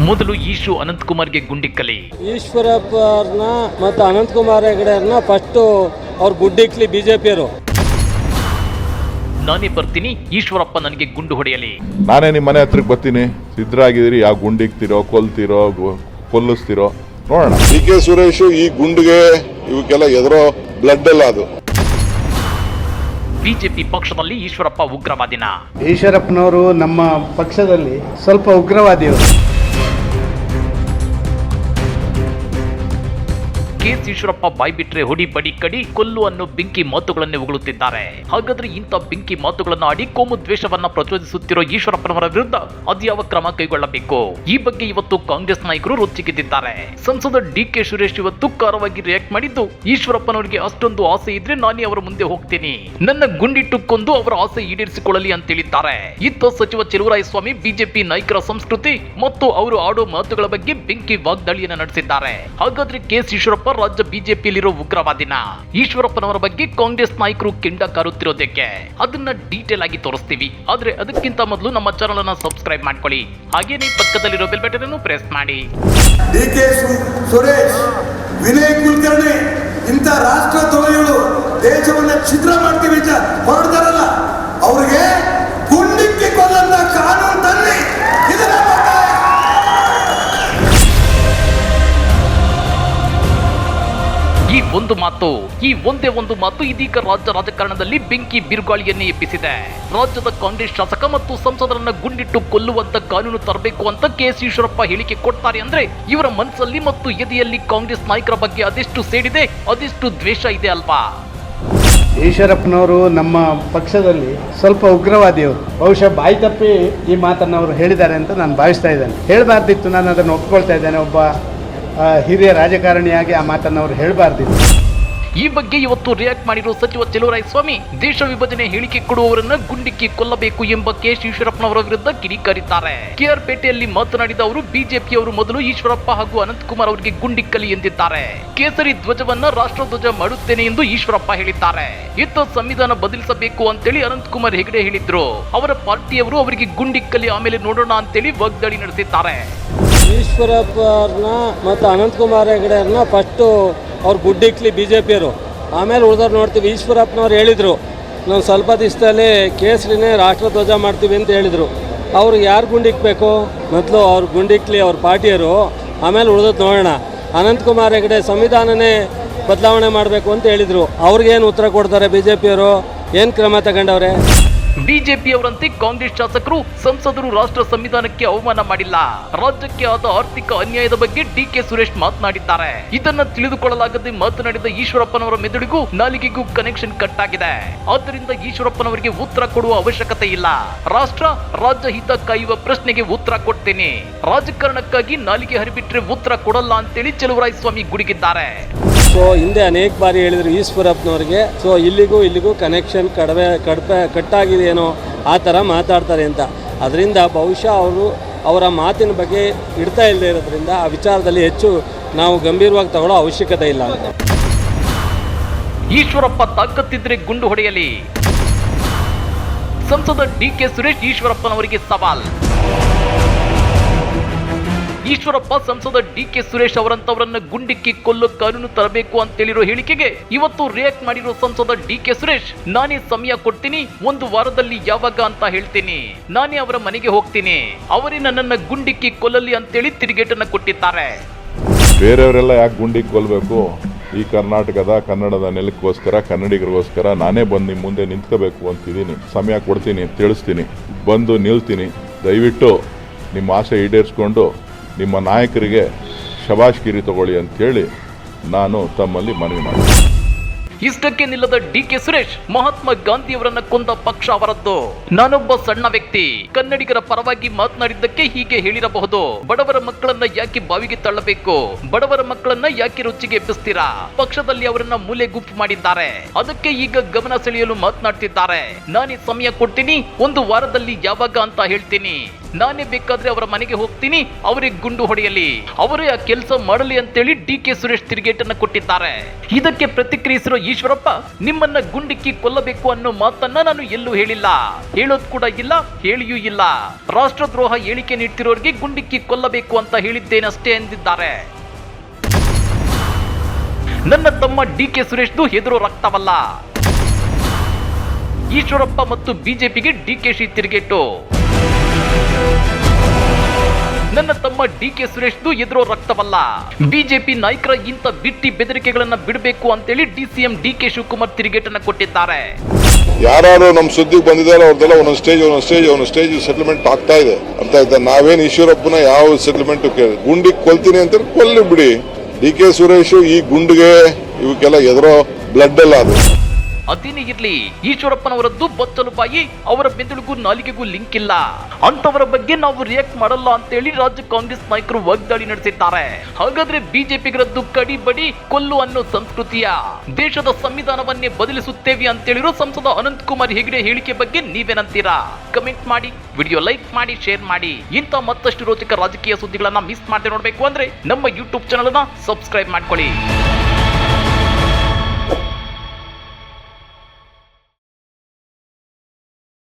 ಮೊದಲು ಈಶು ಅನಂತಕುಮಾರ್ಗೆ ಗುಂಡಿಕ್ಕಲಿ ಈಶ್ವರಪ್ಪ ಅವ್ರನ್ನ ಮತ್ತು ಅನಂತಕುಮಾರ್ ಹೆಗಡೆ ಅವ್ರನ್ನ ಫಸ್ಟು ಅವ್ರು ಗುಡ್ಡಿಕ್ಲಿ ಬಿ ಜೆ ಪಿಯವರು ನಾನೇ ಬರ್ತೀನಿ ಈಶ್ವರಪ್ಪ ನನಗೆ ಗುಂಡು ಹೊಡೆಯಲಿ. ನಾನೇ ನಿಮ್ಮ ಮನೆ ಹತ್ರಕ್ಕೆ ಬರ್ತೀನಿ. ಸಿದ್ಧರಾಗಿದ್ದೀರಿ ಯಾವ ಗುಂಡಿಕ್ತಿರೋ ಕೊಲ್ತಿರೋ ಗು- ಕೊಲ್ಲಿಸ್ತಿರೋ ನೋಡೋಣ. ಡಿ ಕೆ ಸುರೇಶ್ ಈ ಗುಂಡಿಗೆ ಇವಕ್ಕೆಲ್ಲ ಎದುರೋ ಬ್ಲಡ್ ಅಲ್ಲ ಅದು. ಬಿಜೆಪಿ ಪಕ್ಷದಲ್ಲಿ ಈಶ್ವರಪ್ಪ ಉಗ್ರವಾದಿನ. ಈಶ್ವರಪ್ಪನವರು ನಮ್ಮ ಪಕ್ಷದಲ್ಲಿ ಸ್ವಲ್ಪ ಉಗ್ರವಾದಿಯವರು. ಈಶ್ವರಪ್ಪ ಬಾಯ್ ಬಿಟ್ರೆ ಹೊಡಿ ಬಡಿ ಕಡಿ ಕೊಲ್ಲು ಅನ್ನೋ ಬೆಂಕಿ ಮಾತುಗಳನ್ನೇ ಉಗುಳುತ್ತಿದ್ದಾರೆ. ಹಾಗಾದ್ರೆ ಇಂಥ ಬೆಂಕಿ ಮಾತುಗಳನ್ನು ಆಡಿ ಕೋಮು ದ್ವೇಷವನ್ನ ಪ್ರಚೋದಿಸುತ್ತಿರೋ ಈಶ್ವರಪ್ಪನವರ ವಿರುದ್ಧ ಅದ್ಯಾವ ಕ್ರಮ ಕೈಗೊಳ್ಳಬೇಕು? ಈ ಬಗ್ಗೆ ಇವತ್ತು ಕಾಂಗ್ರೆಸ್ ನಾಯಕರು ರೊಚ್ಚಿಗೆದ್ದಿದ್ದಾರೆ ಸಂಸದ ಡಿ ಕೆ ಸುರೇಶ್ ಇವತ್ತು ಖಾರವಾಗಿ ರಿಯಾಕ್ಟ್ ಮಾಡಿದ್ದು, ಈಶ್ವರಪ್ಪನವರಿಗೆ ಅಷ್ಟೊಂದು ಆಸೆ ಇದ್ರೆ ನಾನೇ ಅವರ ಮುಂದೆ ಹೋಗ್ತೀನಿ. ನನ್ನ ಗುಂಡಿಟ್ಟು ಕೊಂದು ಅವರ ಆಸೆ ಈಡೇರಿಸಿಕೊಳ್ಳಲಿ ಅಂತ ಹೇಳಿದ್ದಾರೆ. ಇತ್ತ ಸಚಿವ ಸ್ವಾಮಿ ಬಿಜೆಪಿ ನಾಯಕರ ಸಂಸ್ಕೃತಿ ಮತ್ತು ಅವರು ಆಡೋ ಮಾತುಗಳ ಬಗ್ಗೆ ಬೆಂಕಿ ವಾಗ್ದಾಳಿಯನ್ನ ನಡೆಸಿದ್ದಾರೆ. ಹಾಗಾದ್ರೆ ಕೆಎಸ್ ಈಶ್ವರಪ್ಪ ರಾಜ್ಯ ಬಿಜೆಪಿಯಲ್ಲಿರೋ ಉಗ್ರವಾದಿನ ಈಶ್ವರಪ್ಪನವರ ಬಗ್ಗೆ ಕಾಂಗ್ರೆಸ್ ನಾಯಕರು ಕಿಂಡ ಕಾರುತ್ತಿರೋದಕ್ಕೆ. ಅದನ್ನ ಡೀಟೇಲ್ ಆಗಿ ತೋರಿಸ್ತೀವಿ. ಆದ್ರೆ ಅದಕ್ಕಿಂತ ಮೊದಲು ನಮ್ಮ ಚಾನಲ್ ಅನ್ನ ಸಬ್ಸ್ಕ್ರೈಬ್ ಮಾಡ್ಕೊಳ್ಳಿ. ಹಾಗೇನೇ ಪಕ್ಕದಲ್ಲಿರೋ ಬೆಲ್ ಬಟನ್ ಅನ್ನು ಪ್ರೆಸ್ ಮಾಡಿ. ಡಿ ಸುರೇಶ್, ವಿನಯ್ ರಾಷ್ಟ್ರ ದೇಶವನ್ನ ಛಿದ್ರ ಮಾಡ್ತೀವಿ ಅಂತ ಒಂದು ಮಾತು, ಈ ಒಂದೇ ಒಂದು ಮಾತು ಇದೀಗ ರಾಜ್ಯ ರಾಜಕಾರಣದಲ್ಲಿ ಬೆಂಕಿ ಬಿರುಗಾಳಿಯನ್ನೇ ಎಬ್ಬಿಸಿದೆ. ರಾಜ್ಯದ ಕಾಂಗ್ರೆಸ್ ಶಾಸಕ ಮತ್ತು ಸಂಸದರನ್ನ ಗುಂಡಿಟ್ಟು ಕೊಲ್ಲುವಂತ ಕಾನೂನು ತರಬೇಕು ಅಂತ ಕೆ ಎಸ್ ಈಶ್ವರಪ್ಪ ಹೇಳಿಕೆ ಕೊಡ್ತಾರೆ ಅಂದ್ರೆ ಇವರ ಮನಸ್ಸಲ್ಲಿ ಮತ್ತು ಎದೆಯಲ್ಲಿ ಕಾಂಗ್ರೆಸ್ ನಾಯಕರ ಬಗ್ಗೆ ಅದೆಷ್ಟು ಸೇಡಿದೆ ಅದೆಷ್ಟು ದ್ವೇಷ ಇದೆ ಅಲ್ವಾ? ಈಶ್ವರಪ್ಪನವರು ನಮ್ಮ ಪಕ್ಷದಲ್ಲಿ ಸ್ವಲ್ಪ ಉಗ್ರವಾದಿಯವರು. ಬಹುಶಃ ಬಾಯಿ ತಪ್ಪಿ ಈ ಮಾತನ್ನು ಅವರು ಹೇಳಿದ್ದಾರೆ ಅಂತ ನಾನು ಭಾವಿಸ್ತಾ ಇದ್ದೇನೆ. ಹೇಳಬಾರ್ದಿತ್ತು, ನಾನು ಅದನ್ನು ಒಪ್ಕೊಳ್ತಾ ಇದ್ದೇನೆ. ಒಬ್ಬ ಹಿರಿಯ ರಾಜಕಾರಣಿಯಾಗಿ ಆ ಮಾತನ್ನು ಅವರು ಹೇಳಬಾರ್ದಿತ್ತು. ಈ ಬಗ್ಗೆ ಇವತ್ತು ರಿಯಾಕ್ಟ್ ಮಾಡಿರುವ ಸಚಿವ ಸ್ವಾಮಿ, ದೇಶ ವಿಭಜನೆ ಹೇಳಿಕೆ ಕೊಡುವವರನ್ನ ಗುಂಡಿಕ್ಕಿ ಕೊಲ್ಲಬೇಕು ಎಂಬ ಕೆ ಈಶ್ವರಪ್ಪನವರ ವಿರುದ್ಧ ಕಿಡಿಕಾರಿದ್ದಾರೆ. ಕೆಆರ್ ಪೇಟೆಯಲ್ಲಿ ಮಾತನಾಡಿದ ಅವರು, ಬಿಜೆಪಿಯವರು ಮೊದಲು ಈಶ್ವರಪ್ಪ ಹಾಗೂ ಅನಂತಕುಮಾರ್ ಅವರಿಗೆ ಗುಂಡಿಕ್ಕಲಿ ಎಂದಿದ್ದಾರೆ. ಕೇಸರಿ ಧ್ವಜವನ್ನ ರಾಷ್ಟ್ರಧ್ವಜ ಮಾಡುತ್ತೇನೆ ಎಂದು ಈಶ್ವರಪ್ಪ ಹೇಳಿದ್ದಾರೆ. ಇತ್ತ ಸಂವಿಧಾನ ಬದಲಿಸಬೇಕು ಅಂತೇಳಿ ಅನಂತಕುಮಾರ್ ಹೆಗಡೆ ಹೇಳಿದ್ರು. ಅವರ ಪಾರ್ಟಿಯವರು ಅವರಿಗೆ ಗುಂಡಿಕ್ಕಲಿ ಆಮೇಲೆ ನೋಡೋಣ ಅಂತೇಳಿ ವಾಗ್ದಾಳಿ ನಡೆಸಿದ್ದಾರೆ. ಈಶ್ವರಪ್ಪ ಅವ್ರನ್ನ ಮತ್ತು ಅನಂತಕುಮಾರ್ ಹೆಗಡೆ ಅವ್ರನ್ನ ಫಸ್ಟು ಅವ್ರು ಗುಡ್ಡಿಕ್ಲಿ ಬಿ ಜೆ ಪಿಯವರು ಆಮೇಲೆ ಉಳಿದವ್ರು ನೋಡ್ತೀವಿ. ಈಶ್ವರಪ್ಪನವ್ರು ಹೇಳಿದರು, ನಾವು ಸ್ವಲ್ಪ ದಿವಸದಲ್ಲಿ ಕೇಸರಿನೇ ರಾಷ್ಟ್ರಧ್ವಜ ಮಾಡ್ತೀವಿ ಅಂತ ಹೇಳಿದರು. ಅವ್ರಿಗೆ ಯಾರು ಗುಂಡಿಕ್ಬೇಕು ಮೊದಲು ಅವ್ರು ಗುಂಡಿಕ್ಲಿ ಅವ್ರ ಪಾರ್ಟಿಯರು ಆಮೇಲೆ ಉಳ್ದದ್ದು ನೋಡೋಣ. ಅನಂತಕುಮಾರ್ ಹೆಗಡೆ ಸಂವಿಧಾನನೇ ಬದಲಾವಣೆ ಮಾಡಬೇಕು ಅಂತ ಹೇಳಿದರು. ಅವ್ರಿಗೇನು ಉತ್ತರ ಕೊಡ್ತಾರೆ ಬಿ ಜೆ ಪಿಯವರು ಏನು ಕ್ರಮ ತಗೊಂಡವ್ರೆ? ಬಿಜೆಪಿಯವರಂತೆ ಕಾಂಗ್ರೆಸ್ ಶಾಸಕರು ಸಂಸದರು ರಾಷ್ಟ್ರ ಸಂವಿಧಾನಕ್ಕೆ ಅವಮಾನ ಮಾಡಿಲ್ಲ. ರಾಜ್ಯಕ್ಕೆ ಆದ ಆರ್ಥಿಕ ಅನ್ಯಾಯದ ಬಗ್ಗೆ ಡಿ ಕೆ ಸುರೇಶ್ ಮಾತನಾಡಿದ್ದಾರೆ. ಇದನ್ನ ತಿಳಿದುಕೊಳ್ಳಲಾಗದೆ ಮಾತನಾಡಿದ ಈಶ್ವರಪ್ಪನವರ ಮೆದುಳಿಗೂ ನಾಲಿಗೆಗೂ ಕನೆಕ್ಷನ್ ಕಟ್ ಆಗಿದೆ ಆದ್ದರಿಂದ ಈಶ್ವರಪ್ಪನವರಿಗೆ ಉತ್ತರ ಕೊಡುವ ಅವಶ್ಯಕತೆ ಇಲ್ಲ. ರಾಷ್ಟ್ರ ರಾಜ್ಯ ಹಿತ ಕಾಯುವ ಪ್ರಶ್ನೆಗೆ ಉತ್ತರ ಕೊಡ್ತೇನೆ. ರಾಜಕಾರಣಕ್ಕಾಗಿ ನಾಲಿಗೆ ಹರಿಬಿಟ್ರೆ ಉತ್ತರ ಕೊಡಲ್ಲ ಅಂತೇಳಿ ಸ್ವಾಮಿ ಗುಡುಗಿದ್ದಾರೆ. ಸೊ ಹಿಂದೆ ಅನೇಕ ಬಾರಿ ಹೇಳಿದರು ಈಶ್ವರಪ್ಪನವ್ರಿಗೆ. ಸೊ ಇಲ್ಲಿಗೂ ಇಲ್ಲಿಗೂ ಕನೆಕ್ಷನ್ ಕಡಿಮೆ ಕಡಿಮೆ ಕಟ್ಟಾಗಿದೆಯೇನೋ ಆ ಥರ ಮಾತಾಡ್ತಾರೆ ಅಂತ. ಅದರಿಂದ ಬಹುಶಃ ಅವರು ಅವರ ಮಾತಿನ ಬಗ್ಗೆ ಇಡ್ತಾ ಇಲ್ಲದೆ ಇರೋದ್ರಿಂದ ಆ ವಿಚಾರದಲ್ಲಿ ಹೆಚ್ಚು ನಾವು ಗಂಭೀರವಾಗಿ ತಗೊಳ್ಳೋ ಅವಶ್ಯಕತೆ ಇಲ್ಲ ಅಂತ. ಈಶ್ವರಪ್ಪ ತಾಕತ್ತಿದ್ರೆ ಗುಂಡು ಹೊಡೆಯಲಿ. ಸಂಸದ ಡಿ ಕೆ ಸುರೇಶ್ ಈಶ್ವರಪ್ಪನವರಿಗೆ ಸವಾಲ್. ಈಶ್ವರಪ್ಪ ಸಂಸದ ಡಿ ಕೆ ಸುರೇಶ್ ಅವರಂತವರನ್ನ ಗುಂಡಿಕ್ಕಿ ಕೊಲ್ಲೋ ಕಾನೂನು ತರಬೇಕು ಅಂತೇಳಿರೋ ಹೇಳಿಕೆಗೆ ಇವತ್ತು ರಿಯಾಕ್ಟ್ ಮಾಡಿರೋ ಸಂಸದ ಡಿ ಕೆ ಸುರೇಶ್, ನಾನೇ ಸಮಯ ಕೊಡ್ತೀನಿ, ಒಂದು ವಾರದಲ್ಲಿ ಯಾವಾಗ ಅಂತ ಹೇಳ್ತೀನಿ. ನಾನೇ ಅವರ ಮನೆಗೆ ಹೋಗ್ತೀನಿ. ಅವರೇ ನನ್ನನ್ನ ಗುಂಡಿಕ್ಕಿ ಕೊಲ್ಲಲಿ ಅಂತೇಳಿ ತಿರುಗೇಟನ್ನ ಕೊಟ್ಟಿದ್ದಾರೆ. ಬೇರೆಯವರೆಲ್ಲ ಯಾಕೆ ಗುಂಡಿಗೆ ಕೊಲ್ಲಬೇಕು ಈ ಕರ್ನಾಟಕದ, ಕನ್ನಡದ ನೆಲಕ್ಕೋಸ್ಕರ, ಕನ್ನಡಿಗರಿಗೋಸ್ಕರ ನಾನೇ ಬಂದು ನಿಮ್ಮ ಮುಂದೆ ನಿಂತ್ಕೋಬೇಕು ಅಂತಿದ್ದೀನಿ. ಸಮಯ ಕೊಡ್ತೀನಿ, ತಿಳಿಸ್ತೀನಿ. ಬಂದು ನಿಲ್ತೀನಿ. ದಯವಿಟ್ಟು ನಿಮ್ಮ ಆಸೆ ಈಡೇರಿಸ್ಕೊಂಡು ನಿಮ್ಮ ನಾಯಕರಿಗೆ ಶಬಾಷ್ಗಿರಿ ತಗೊಳ್ಳಿ ಅಂತೇಳಿ ನಾನು ತಮ್ಮಲ್ಲಿ ಮನವಿ ಮಾಡ್ತೀನಿ. ಇಷ್ಟಕ್ಕೆ ನಿಲ್ಲದ ಡಿ ಕೆ ಸುರೇಶ್ ಮಹಾತ್ಮ ಗಾಂಧಿಯವರನ್ನ ಕೊಂದ ಪಕ್ಷ ಅವರದ್ದು. ನಾನೊಬ್ಬ ಸಣ್ಣ ವ್ಯಕ್ತಿ. ಕನ್ನಡಿಗರ ಪರವಾಗಿ ಮಾತನಾಡಿದ್ದಕ್ಕೆ ಹೀಗೆ ಹೇಳಿರಬಹುದು. ಬಡವರ ಮಕ್ಕಳನ್ನ ಯಾಕೆ ಬಾವಿಗೆ ತಳ್ಳಬೇಕು? ಬಡವರ ಮಕ್ಕಳನ್ನ ಯಾಕೆ ರುಚಿಗೆ ಎಬ್ಬಿಸ್ತೀರಾ? ಪಕ್ಷದಲ್ಲಿ ಅವರನ್ನ ಮೂಲೆ ಗುಂಪು ಮಾಡಿದ್ದಾರೆ. ಅದಕ್ಕೆ ಈಗ ಗಮನ ಸೆಳೆಯಲು ಮಾತನಾಡ್ತಿದ್ದಾರೆ. ನಾನೇ ಸಮಯ ಕೊಡ್ತೀನಿ, ಒಂದು ವಾರದಲ್ಲಿ ಯಾವಾಗ ಅಂತ ಹೇಳ್ತೀನಿ. ನಾನೇ ಬೇಕಾದ್ರೆ ಅವರ ಮನೆಗೆ ಹೋಗ್ತೀನಿ ಅವರಿಗೆ ಗುಂಡು ಹೊಡೆಯಲಿ. ಅವರೇ ಆ ಕೆಲಸ ಮಾಡಲಿ ಅಂತೇಳಿ ಡಿ ಕೆ ಸುರೇಶ್ ತಿರುಗೇಟನ್ನು ಕೊಟ್ಟಿದ್ದಾರೆ. ಇದಕ್ಕೆ ಪ್ರತಿಕ್ರಿಯಿಸಿರೋ ಈಶ್ವರಪ್ಪ, ನಿಮ್ಮನ್ನ ಗುಂಡಿಕ್ಕಿ ಕೊಲ್ಲಬೇಕು ಅನ್ನೋ ಮಾತನ್ನ ನಾನು ಎಲ್ಲೂ ಹೇಳಿಲ್ಲ. ಹೇಳೋದ್ ಕೂಡ ಇಲ್ಲ, ಹೇಳಿಯೂ ಇಲ್ಲ. ರಾಷ್ಟ್ರದ್ರೋಹ ಹೇಳಿಕೆ ನೀಡ್ತಿರೋರಿಗೆ ಗುಂಡಿಕ್ಕಿ ಕೊಲ್ಲಬೇಕು ಅಂತ ಹೇಳಿದ್ದೇನಷ್ಟೇ ಎಂದಿದ್ದಾರೆ. ನನ್ನ ತಮ್ಮ ಡಿ ಕೆ ಸುರೇಶ್ದು ಹೆದರು ರಕ್ತವಲ್ಲ. ಈಶ್ವರಪ್ಪ ಮತ್ತು ಬಿಜೆಪಿಗೆ ಡಿ ಕೆ ಶಿ ತಿರುಗೇಟು. ನನ್ನ ತಮ್ಮ ಡಿ ಕೆ ಸುರೇಶ್ದು ಎದುರೋ ರಕ್ತವಲ್ಲ. ಬಿಜೆಪಿ ನಾಯಕರ ಇಂಥ ಬಿಟ್ಟಿ ಬೆದರಿಕೆಗಳನ್ನ ಬಿಡಬೇಕು ಅಂತೇಳಿ ಡಿಸಿಎಂ ಡಿ ಕೆ ಶಿವಕುಮಾರ್ ತಿರುಗೇಟನ್ನ ಕೊಟ್ಟಿದ್ದಾರೆ. ಯಾರು ನಮ್ಮ ಸುದ್ದಿಗೆ ಬಂದಿದ್ದಾರೆ, ಅವ್ರದ್ದೆಲ್ಲ ಒಂದೊಂದು ಸ್ಟೇಜ್ ಒಂದೊಂದು ಸ್ಟೇಜ್ ಒಂದೊಂದು ಸ್ಟೇಜ್ ಸೆಟಲ್ಮೆಂಟ್ ಆಗ್ತಾ ಇದೆ. ಅಂತ ಇದ್ದ ನಾವೇನು ಈಶ್ವರಪ್ಪನ ಯಾವ ಸೆಟಲ್ಮೆಂಟ್ ಗುಂಡಿಗೆ ಕೊಲ್ತೀನಿ ಅಂತ ಕೊಲ್ಲಿ ಬಿಡಿ. ಡಿ ಕೆ ಸುರೇಶ್ ಈ ಗುಂಡಿಗೆ ಇವಕ್ಕೆಲ್ಲ ಎದುರೋ ಬ್ಲಡ್ ಎಲ್ಲ ಅದು. ಅದೇನೇ ಇರ್ಲಿ ಈಶ್ವರಪ್ಪನವರದ್ದು ಬತ್ತಲು ಬಾಯಿ, ಅವರ ಬೆಂದಳಿಗೂ ನಾಲಿಗೆಗೂ ಲಿಂಕ್ ಇಲ್ಲ. ಅಂತವರ ಬಗ್ಗೆ ನಾವು ರಿಯಾಕ್ಟ್ ಮಾಡಲ್ಲ ಅಂತೇಳಿ ರಾಜ್ಯ ಕಾಂಗ್ರೆಸ್ ನಾಯಕರು ವಾಗ್ದಾಳಿ ನಡೆಸಿದ್ದಾರೆ. ಹಾಗಾದ್ರೆ ಬಿಜೆಪಿಗರದ್ದು ಕಡಿ ಬಡಿ ಕೊಲ್ಲು ಅನ್ನೋ ಸಂಸ್ಕೃತಿಯ. ದೇಶದ ಸಂವಿಧಾನವನ್ನೇ ಬದಲಿಸುತ್ತೇವೆ ಅಂತೇಳಿರೋ ಸಂಸದ ಅನಂತ್ ಕುಮಾರ್ ಹೆಗಡೆ ಹೇಳಿಕೆ ಬಗ್ಗೆ ನೀವೇನಂತೀರಾ? ಕಮೆಂಟ್ ಮಾಡಿ, ವಿಡಿಯೋ ಲೈಕ್ ಮಾಡಿ, ಶೇರ್ ಮಾಡಿ. ಇಂಥ ಮತ್ತಷ್ಟು ರೋಚಕ ರಾಜಕೀಯ ಸುದ್ದಿಗಳನ್ನ ಮಿಸ್ ಮಾಡದೆ ನೋಡಬೇಕು ಅಂದ್ರೆ ನಮ್ಮ ಯೂಟ್ಯೂಬ್ ಚಾನಲ್ ಸಬ್ಸ್ಕ್ರೈಬ್ ಮಾಡ್ಕೊಳ್ಳಿ.